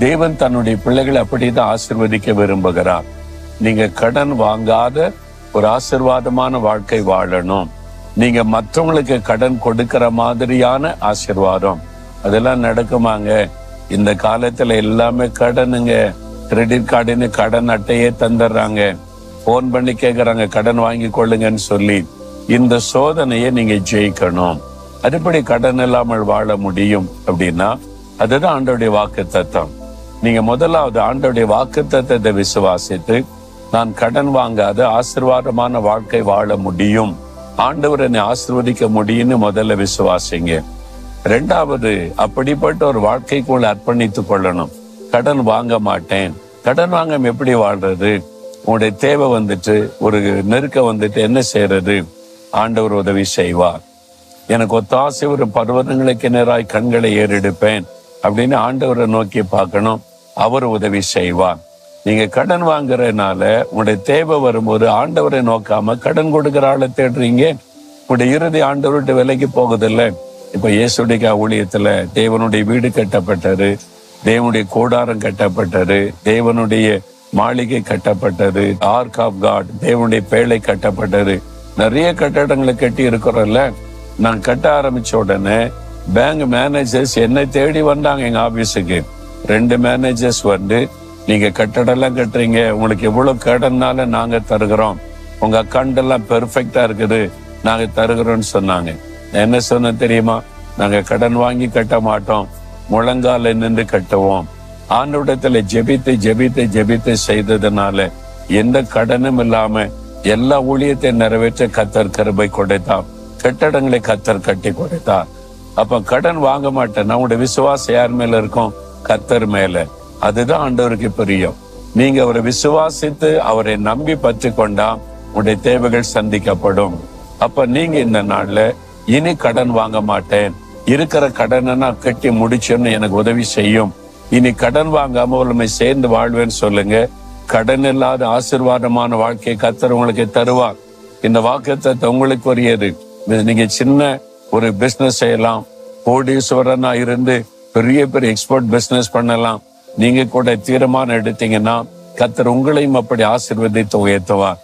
தேவன் தன்னுடைய பிள்ளைகளை அப்படிதான் ஆசிர்வதிக்க விரும்புகிறார். நீங்க கடன் வாங்காத ஒரு ஆசிர்வாதமான வாழ்க்கை வாழணும். நீங்க மற்றவங்களுக்கு கடன் கொடுக்கிற மாதிரியான ஆசிர்வாதம். அதெல்லாம் நடக்குமாங்க? இந்த காலத்துல எல்லாமே கடனுங்க. கிரெடிட் கார்டுன்னு கடன் அட்டையே தந்துடுறாங்க. போன் பண்ணி கேக்குறாங்க கடன் வாங்கி கொள்ளுங்கன்னு சொல்லி. இந்த சோதனையை நீங்க ஜெயிக்கணும். அதுபடி கடன் இல்லாமல் வாழ முடியும் அப்படின்னா அதுதான் ஆண்டோடைய வாக்கு தத்தம் நீங்க முதலாவது ஆண்டோடைய வாக்குத்தத்தை விசுவாசித்து நான் கடன் வாங்காத ஆசிர்வாதமான வாழ்க்கை வாழ முடியும். ஆண்டவர் என்னை ஆசிர்வதிக்க முடியும்னு முதல்ல விசுவாசிங்க. ரெண்டாவது அப்படிப்பட்ட ஒரு வாழ்க்கைக்குள்ள அர்ப்பணித்துக் கொள்ளணும். கடன் வாங்க மாட்டேன். கடன் வாங்க எப்படி வாழ்றது? உங்களுடைய தேவை வந்துட்டு ஒரு நெருக்க வந்துட்டு என்ன செய்யறது ஆண்டவர் உதவி செய்வார். எனக்கு ஒத்தாசை ஒரு பருவதங்களுக்கு நேராய் கண்களை ஏறெடுப்பேன். அப்படின்னு ஆண்டவரை நோக்கி பார்க்கணும். அவர் உதவி செய்வார். நீங்க கடன் வாங்குறதுனால உங்களுடைய தேவை வரும்போது ஆண்டவரை நோக்காம கடன் கொடுக்கிற ஆளை தேடுறீங்க. உங்களுடைய இறுதி ஆண்டவர்கிட்ட விலைக்கு போகுதில்ல. இப்ப இயேசுடைய ஊழியத்துல தேவனுடைய வீடு கட்டப்பட்டது. தேவனுடைய கூடாரம் கட்டப்பட்டது. தேவனுடைய மாளிகை கட்டப்பட்டது. ஆர்க் ஆஃப் காட் தேவனுடைய பேழை கட்டப்பட்டது. நிறைய கட்டடங்களை கட்டி இருக்கிறோம்ல. நான் கட்ட ஆரம்பிச்ச உடனே பேங்க் மேனேஜர்ஸ் என்னை தேடி வந்தாங்க எங்க ஆபீஸுக்கு ரெண்டு மேனேஜர்ஸ் வந்து நீங்க கட்டடம் எல்லாம் கட்டுறீங்க உங்களுக்கு எவ்வளவு கடன்னால நாங்க தருகிறோம். உங்க அக்கௌண்ட் எல்லாம் பெர்ஃபெக்டா இருக்குது நாங்க தருகிறோம்னு சொன்னாங்க. என்ன சொன்ன தெரியுமா? நாங்க கடன் வாங்கி கட்ட மாட்டோம். முழங்கால நின்று கட்டுவோம். ஆண்டவிடத்துல ஜெபித்து ஜெபித்து ஜெபித்து செய்ததுனால எந்த கடனும் இல்லாம எல்லா ஊழியத்தை நிறைவேற்ற கத்தர் கருபை கொடுத்தார். கட்டடங்களை கத்தர் கட்டி கொடுத்தார். அப்ப கடன் வாங்க மாட்டேன். நம்முடைய விசுவாசம் யார் மேல இருக்கும்? கத்தர் மேல. அதுதான் ஆண்டவருக்கு பிரியம். நீங்க அவரை விசுவாசித்து அவரை நம்பி பற்றி கொண்டா உடைய தேவைகள் சந்திக்கப்படும். அப்ப நீங்க இந்த நாள்ல இனி கடன் வாங்க மாட்டேன். இருக்கிற கடனை நான் கட்டி முடிச்சேன்னு எனக்கு உதவி செய்யும். இனி கடன் வாங்காம உண்மை சேர்ந்து வாழ்வேன்னு சொல்லுங்க. கடன் இல்லாத ஆசீர்வாதமான வாழ்க்கையை கத்தர் உங்களுக்கு தருவார். இந்த வாக்குத்தத்தை உங்களுக்கு உரியது இது நீங்க சின்ன ஒரு பிசினஸ் செய்யலாம். கோடீஸ்வரனா இருந்து பெரிய பெரிய எக்ஸ்போர்ட் பிசினஸ் பண்ணலாம். நீங்க கூட தீர்மானம் எடுத்தீங்கன்னா கத்தர் உங்களையும் அப்படி ஆசிர்வதித்து உயர்த்துவார்.